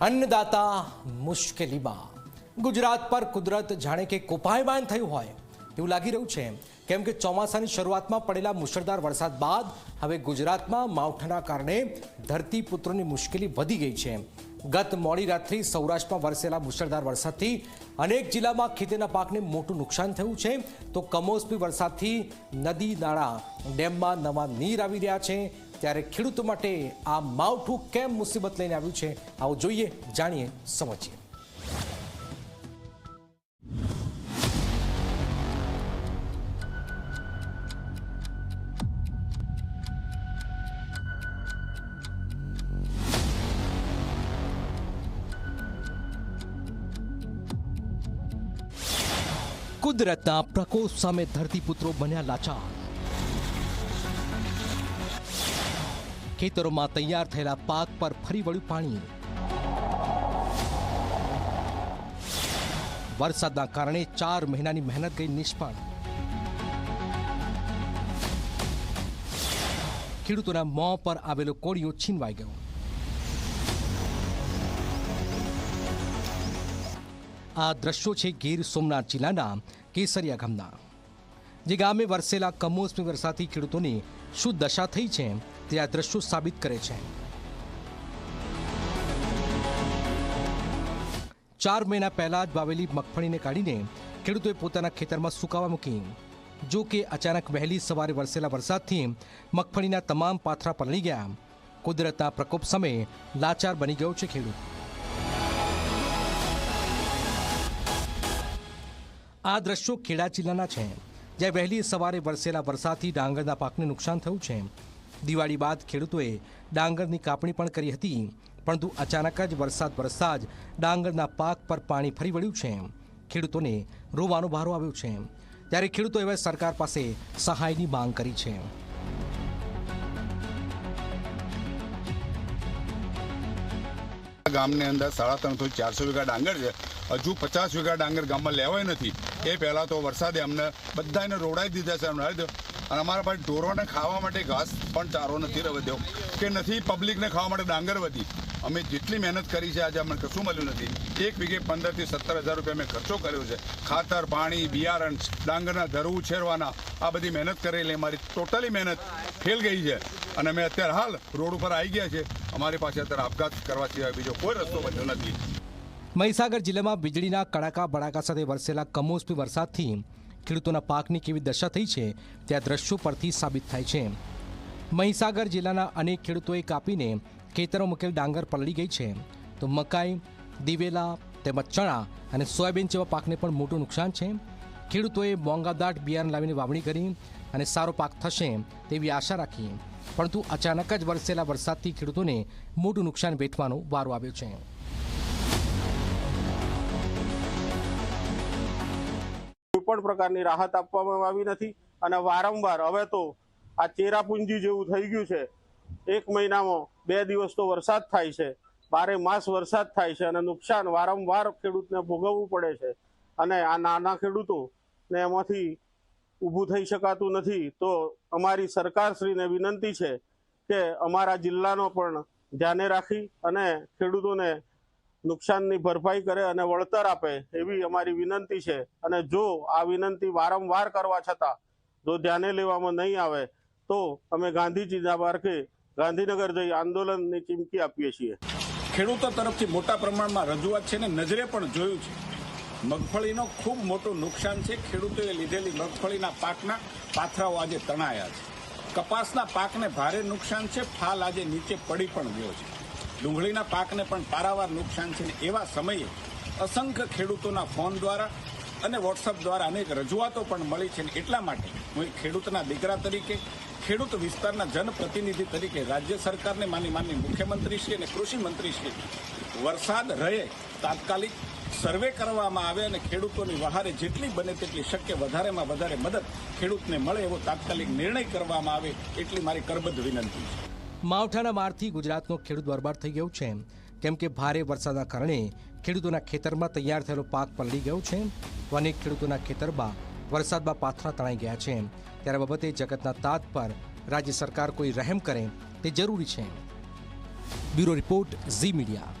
અન્નદાતા મુશ્કેલીમાં ગુજરાત પર કુદરત જાણે કે કોપાયમાન થયું હોય. એવું લાગી રહ્યું છે. કેમ કે ચોમાસાની શરૂઆતમાં પડેલા મુશળધાર વરસાદ બાદ હવે ગુજરાતમાં માવઠાના કારણે ધરતીપુત્રોની મુશ્કેલી વધી ગઈ છે. ગત મોડી રાત્રિ સૌરાષ્ટ્રમાં વરસેલા મુશળધાર વરસાદથી અનેક જિલ્લામાં ખેતીના પાકને મોટું નુકસાન થયું છે. તો કમોસમી વરસાદથી નદી, નાળા, ડેમમાં નવા નીર આવી રહ્યા છે. ત્યારે ખેડૂતો માટે આ માવઠું કેમ મુસીબત લઈને આવ્યું છે, આવો જોઈએ, જાણીએ, સમજીએ. કુદરતના પ્રકોપ સામે ધરતીપુત્રો બન્યા લાચાર. ખેતરોમાં તૈયાર થયેલા પાક પર ફરી વળ્યું પાણી. વરસાદના કારણે ચાર મહિનાની મહેનત ગઈ નિષ્ફળ. ખેડૂતોના મોં પર આવેલો કોળિયો છીનવાઈ ગયો. આ દ્રશ્યો છે ગીર સોમનાથ જિલ્લાના કેસરિયા ગામના. જે ગામે વરસેલા કમોસમી વરસાદથી ખેડૂતોની શું દશા થઈ છે. તે આ દ્રશ્યો સાબિત કરે છે? ચાર મહિના પહેલા જ વાવેલી મગફળીને કાઢીને ખેડૂતોએ પોતાના ખેતરમાં સુકાવા મૂકી. જો કે અચાનક વહેલી સવારે વરસેલા વરસાદથી મગફળીના તમામ પાથરા પલળી ગયા. કુદરતના પ્રકોપ સામે લાચાર બની ગયો છે ખેડૂત. આ દ્રશ્યો ખેડા જિલ્લાના છે, જ્યાં વહેલી સવારે વરસેલા વરસાદથી ડાંગરના પાકને નુકસાન થયું છે. દિવાળી બાદ ખેડૂતોએ ડાંગરની કાપણી પણ કરી હતી, પરંતુ અચાનક જ વરસાદ વરસતા જ ડાંગરના પાક પર પાણી ફરી વળ્યું છે. ખેડૂતોને રોવાનો ભારો આવ્યો છે. ત્યારે ખેડૂતોએ હવે સરકાર પાસે સહાયની માંગ કરી છે. ગામની અંદર સાડા ત્રણસો ચારસો વીઘા ડાંગર છે. હજુ પચાસ વીઘા ડાંગર ગામમાં લેવાય નથી. એ પહેલાં તો વરસાદે અમને બધાને રોડાઈ દીધા છે. અને અમારા પાસે ઢોરોને ખાવા માટે ઘાસ પણ ચારો નથી રહ્યો કે નથી, પબ્લિકને ખાવા માટે ડાંગર વધી. અમે જેટલી મહેનત કરી છે આજે અમને કશું મળ્યું નથી. એક વીઘે પંદરથી સત્તર હજાર રૂપિયા મેં ખર્ચો કર્યો છે. ખાતર, પાણી, બિયારણ, ડાંગરના ધરું ઉછેરવાના આ બધી મહેનત કરેલી અમારી ટોટલી મહેનત ફેલ ગઈ છે. અને અમે અત્યારે હાલ રોડ ઉપર આવી ગયા છે. અમારી પાસે અત્યારે આપઘાત કરવા સિવાય બીજો કોઈ રસ્તો બન્યો નથી. મહીસાગર જિલ્લામાં વીજળીના કડાકા બડાકા સાથે વરસેલા કમોસમી વરસાદથી ખેડૂતોના પાકની કેવી દશા થઈ છે તે આ દ્રશ્યો પરથી સાબિત થાય છે. મહીસાગર જિલ્લાના અનેક ખેડૂતોએ કાપીને ખેતરો મૂકેલ ડાંગર પલળી ગઈ છે. તો મકાઈ, દિવેલા તેમજ ચણા અને સોયાબીન જેવા પાકને પણ મોટું નુકસાન છે. ખેડૂતોએ મોંઘાદાટ બિયારણ લાવીને વાવણી કરી અને સારો પાક થશે તેવી આશા રાખી. પરંતુ અચાનક જ વરસેલા વરસાદથી ખેડૂતોને મોટું નુકસાન વેઠવાનો વારો આવ્યો છે. પણ પ્રકારની રાહત આપવામાં આવી નથી. અને વારંવાર હવે તો આ ચેરાપુંજી જેવું થઈ ગયું છે. એક મહિનામાં બે દિવસ તો વરસાદ થાય છે. બારે માસ વરસાદ થાય છે અને નુકસાન વારંવાર ખેડૂતને ભોગવવું પડે છે. અને આ નાના ખેડૂતો ને એમાંથી ઊભું થઈ શકાતું નથી. તો અમારી સરકારશ્રીને વિનંતી છે કે અમારા જિલ્લાનો પણ ધ્યાને રાખી અને ખેડૂતોને નુકસાનની ભરપાઈ કરે અને વળતર આપે એવી અમારી વિનંતી છે. અને જો આ વિનંતી વારંવાર કરવા છતાં જો ધ્યાને લેવામાં નહીં આવે, તો અમે ગાંધીજીના માર્ગે ગાંધીનગર જઈ આંદોલનની ચીમકી આપીએ છીએ. ખેડૂતો તરફથી મોટા પ્રમાણમાં રજૂઆત છે ને નજરે પણ જોયું છે. મગફળીનો ખૂબ મોટું નુકસાન છે. ખેડૂતોએ લીધેલી મગફળીના પાકના પાથરાઓ આજે તણાયા છે. કપાસના પાકને ભારે નુકસાન છે. ફાલ આજે નીચે પડી પણ ગયો છે. ડુંગળીના પાકને પણ પારાવાર નુકસાન છે એવા સમયે અસંખ્ય ખેડૂતોના ફોન દ્વારા અને વોટ્સઅપ દ્વારા અનેક રજૂઆતો પણ મળી છે એટલા માટે હું એક ખેડૂતના દીકરા તરીકે, ખેડૂત વિસ્તારના જનપ્રતિનિધિ તરીકે, રાજ્ય સરકારને માની માનની મુખ્યમંત્રીશ્રી અને કૃષિ મંત્રીશ્રી, વરસાદ રહે તાત્કાલિક સર્વે કરવામાં આવે અને ખેડૂતોની વહારે જેટલી બને તેટલી શક્ય વધારેમાં વધારે મદદ ખેડૂતને મળે એવો તાત્કાલિક નિર્ણય કરવામાં આવે એટલી મારી કરબદ્ધ વિનંતી છે. માવઠાના મારથી ગુજરાતનો ખેડૂત બરબાદ થઈ ગયો છે. કેમ કે ભારે વરસાદના કારણે ખેડૂતોના ખેતરમાં તૈયાર થયેલો પાક પલળી ગયો છે અનેક ખેડૂતોના ખેતરમાં વરસાદમાં પાથરા તણાઈ ગયા છે. ત્યારે બાબતે જગતના તાત પર રાજ્ય સરકાર કોઈ રહેમ કરે તે જરૂરી છે. Bureau report Zee media.